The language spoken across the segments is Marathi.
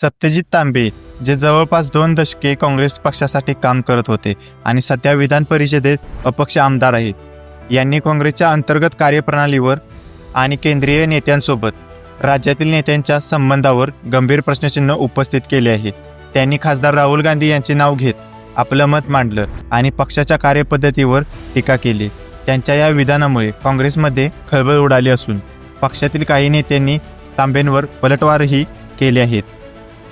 सत्यजित तांबे जे जवळपास दोन दशके काँग्रेस पक्षासाठी काम करत होते आणि सध्या विधान परिषदेत अपक्ष आमदार आहेत. यांनी काँग्रेसच्या अंतर्गत कार्यप्रणालीवर आणि केंद्रीय नेत्यांसोबत राज्यातील नेत्यांच्या संबंधावर गंभीर प्रश्नचिन्ह उपस्थित केले आहे. त्यांनी खासदार राहुल गांधी यांचे नाव घेत आपलं मत मांडलं आणि पक्षाच्या कार्यपद्धतीवर टीका केली. त्यांच्या या विधानामुळे काँग्रेसमध्ये खळबळ उडाली असून पक्षातील काही नेत्यांनी तांबेंवर पलटवारही केले आहेत.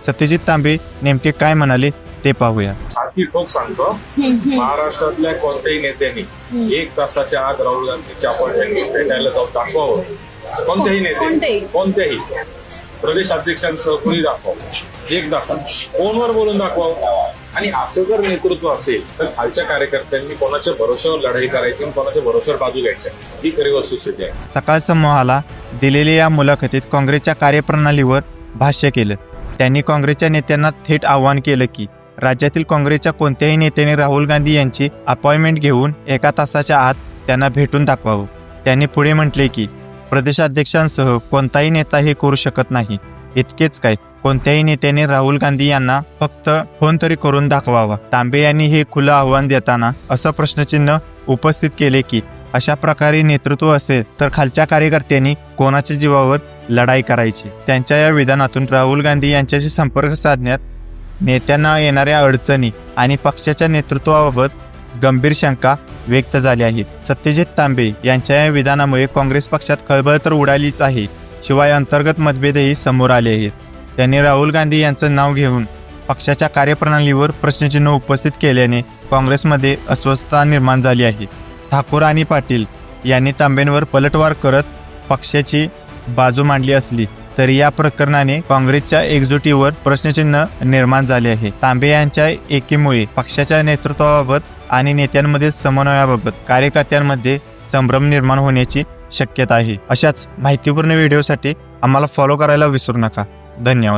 सत्यजित तांबे नेमके काय म्हणाले ते पाहूया. सारखी ठोक सांगतो महाराष्ट्रातल्या कोणत्याही नेत्यांनी एक तासाच्या आत राहुल गांधीच्या अपॉइंटमेंट भेटायला जाऊन दाखवावं. कोणत्याही नेते कोणतेही. कोणत्याही प्रदेश अध्यक्षांसह कुणी दाखवावं? एक तासात. फोनवर बोलून दाखवावं? आणि असं जर नेतृत्व असेल तर खालच्या कार्यकर्त्यांनी कोणाच्या भरोश्यावर लढाई करायची आणि कोणाच्या भरोश्यावर बाजू घ्यायच्या ही खरी वस्तुस्थिती आहे. सकाळ समूहाला दिलेल्या या मुलाखतीत काँग्रेसच्या कार्यप्रणालीवर भाष्य केलं. त्यांनी काँग्रेसच्या नेत्यांना थेट आवाहन केलं की राज्यातील काँग्रेसच्या कोणत्याही नेत्याने राहुल गांधी यांची अपॉइंटमेंट घेऊन एका तासाच्या आत त्यांना भेटून दाखवावं. त्यांनी पुढे म्हटले की प्रदेशाध्यक्षांसह कोणताही नेता हे करू शकत नाही. इतकेच काय कोणत्याही नेत्याने राहुल गांधी यांना फक्त फोन तरी करून दाखवावा. तांबे यांनी हे खुलं आव्हान देताना असं प्रश्नचिन्ह उपस्थित केले की अशा प्रकारे नेतृत्व असेल तर खालच्या कार्यकर्त्यांनी कोणाच्या जीवावर लढाई करायची? त्यांच्या या विधानातून राहुल गांधी यांच्याशी संपर्क साधण्यात नेत्यांना येणाऱ्या अडचणी आणि पक्षाच्या नेतृत्वाबाबत गंभीर शंका व्यक्त झाली आहेत. सत्यजित तांबे यांच्या या विधानामुळे काँग्रेस पक्षात खळबळ तर उडालीच आहे शिवाय अंतर्गत मतभेदही समोर आले आहेत. त्यांनी राहुल गांधी यांचं नाव घेऊन पक्षाच्या कार्यप्रणालीवर प्रश्नचिन्ह उपस्थित केल्याने काँग्रेसमध्ये अस्वस्थता निर्माण झाली आहे. ठाकूर आणि पाटील यांनी तांबेंवर पलटवार करत पक्षाची बाजू मांडली असली तरी या प्रकरणाने काँग्रेसच्या एकजुटीवर प्रश्नचिन्ह निर्माण झाले आहे. तांबे यांच्या एकीमुळे पक्षाच्या नेतृत्वाबाबत आणि नेत्यांमधील समन्वयाबाबत कार्यकर्त्यांमध्ये संभ्रम निर्माण होण्याची शक्यता आहे. अशाच माहितीपूर्ण व्हिडिओसाठी आम्हाला फॉलो करायला विसरू नका. धन्यवाद.